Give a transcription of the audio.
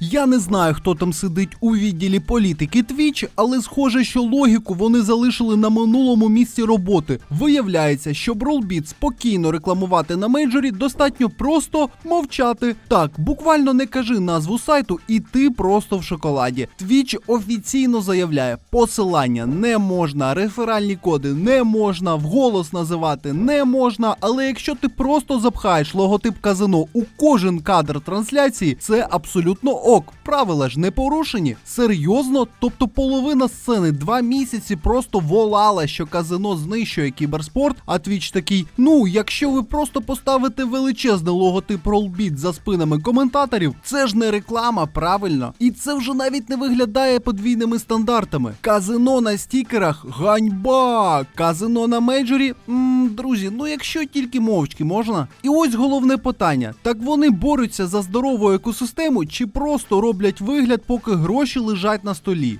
Я не знаю, хто там сидить у відділі політики Twitch, але схоже, що логіку вони залишили на минулому місці роботи. Виявляється, щоб Rollbit спокійно рекламувати на мейджорі, достатньо просто мовчати. Так, буквально не кажи назву сайту, і ти просто в шоколаді. Twitch офіційно заявляє, посилання не можна, реферальні коди не можна, вголос називати не можна. Але якщо ти просто запхаєш логотип казино у кожен кадр трансляції, це абсолютно ок. Правила ж не порушені. Серйозно, тобто половина сцени два місяці просто волала, що казино знищує кіберспорт. А Twitch такий: ну, якщо ви просто поставите величезний логотип Rollbit за спинами коментаторів, це ж не реклама, правильно? І це вже навіть не виглядає подвійними стандартами. Казино на стікерах ганьба. Казино на мейджорі. м друзі, ну якщо тільки мовчки можна. І ось головне питання: так вони борються за здорову екосистему чи просто роблять вигляд, поки гроші лежать на столі?